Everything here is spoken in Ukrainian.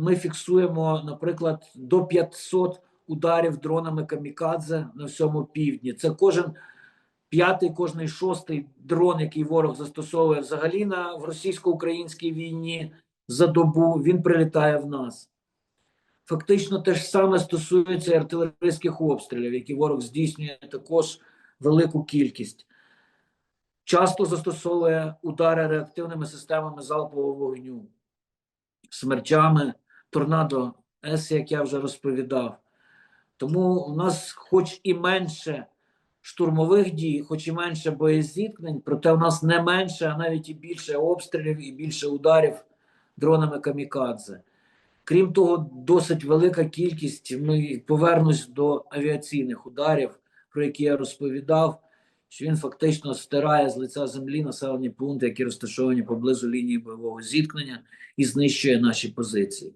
ми фіксуємо, наприклад, до 500 ударів дронами камікадзе на всьому півдні. Це кожен п'ятий, кожний шостий дрон, який ворог застосовує взагалі на в російсько-українській війні за добу, він прилітає в нас. Фактично те ж саме стосується і артилерійських обстрілів, які ворог здійснює також велику кількість. Часто застосовує удари реактивними системами залпового вогню, смерчами, торнадо С, як я вже розповідав. Тому у нас, хоч і менше штурмових дій, хоч і менше боєзіткнень, проте у нас не менше, а навіть і більше обстрілів і більше ударів дронами камікадзе. Крім того, досить велика кількість. Ми повернусь до авіаційних ударів, про які я розповідав, що він фактично стирає з лиця землі населені пункти, які розташовані поблизу лінії бойового зіткнення, і знищує наші позиції.